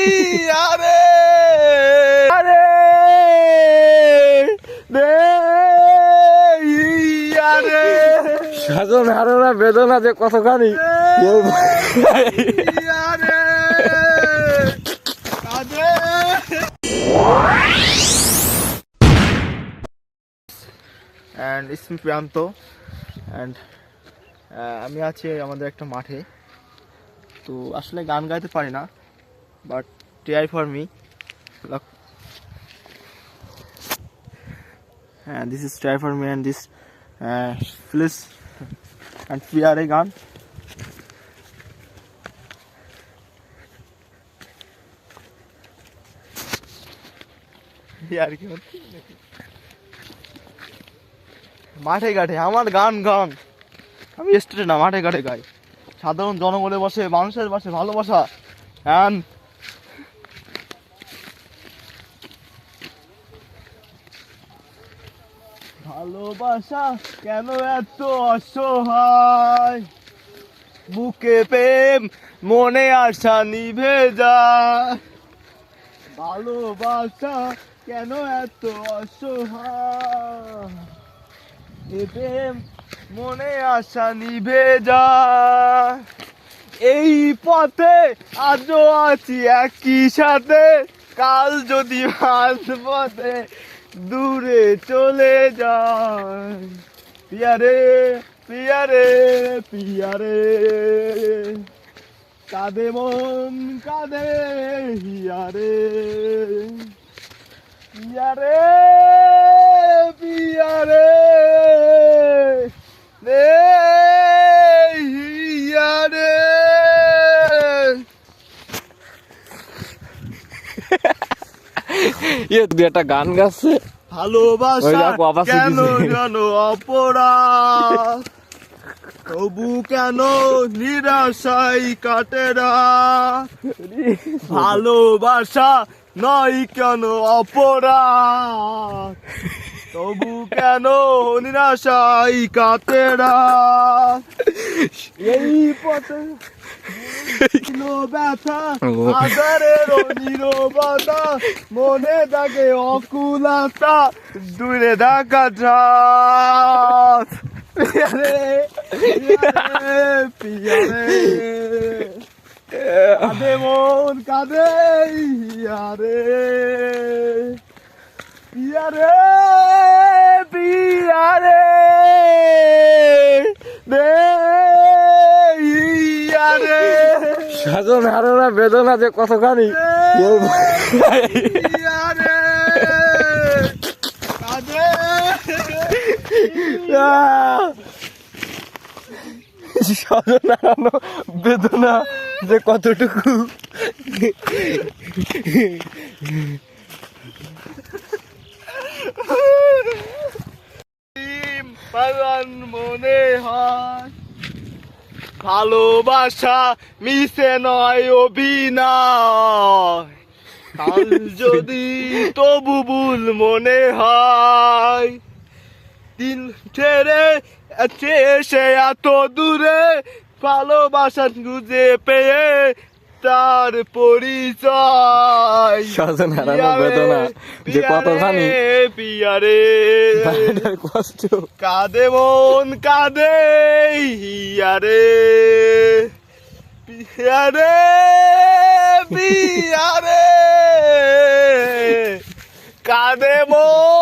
পিয়ারে আরে দে ইয়ারে সাজন হারোনা বেদনা যে কতখানি। কাঁদে অ্যান্ড ইসমি প্রান্ত অ্যান্ড আমি আছি আমাদের একটা মাঠে। তো আসলে গান গাইতে পারি না। ট্রাই ফর মি হ্যাঁ this is try for me and this please and peer এ গান আর কি হচ্ছে? মাঠে ঘাটে, আমার গান গান। আমি স্টেটে না, মাঠে ঘাটে গাই। সাধারণ জনগণের বসে মানুষের বসে ভালোবাসা। হ্যান ভালোবাসা কেন এত অসহায়? বুকে প্রেম, মনে আশা নিভে যায়। ভালোবাসা কেন এত অসহায়? এ প্রেম, মনে আশা নিভে যায়। এই পথে আজও আছি একই সাথে। কাল যদি মাঝ পথে দূরে চলে যায়। পিয়ারে পিয়ারে পিয়ারে। কাঁদে মন কাঁদে হিয়ারে। পিয়ারে। ইয়ে তুই একটা গান গাচ্ছে। ভালোবাসা কেন। যেন অপরাধ? তবু কেন নিরাশাই কাটে না? ভালোবাসা নয় কেন অপরাধ? তবু কেন নিরাশাই কাটে না? এই পথে ছিল ব্যথা আদরের নীরবতা মনে থাকে অকুলতা দূরে দেখা যাত পিয়ারে পিয়ারে কাঁদে মন কাঁদে ইয়ারে পিয়ারে সাজন হারোনা বেদনা যে কতখানি ইয়ারে হারানো বেদনা যে কতটুকু। মনে হয়। ভালোবাসা মিশে নয় অভিনয়। যদি তবু ভুল মনে হয়, দিন ছেড়ে সে এত দূরে ভালোবাসা খুঁজে পেয়ে তার পরিচয়। সাজন হারানো বেদনা যে কতখানি পিয়ারে বাড়িটার কষ্ট। কাঁদে মন কাঁদে হিয়ারে। পিয়ারে পিয়ারে। কাঁদে মন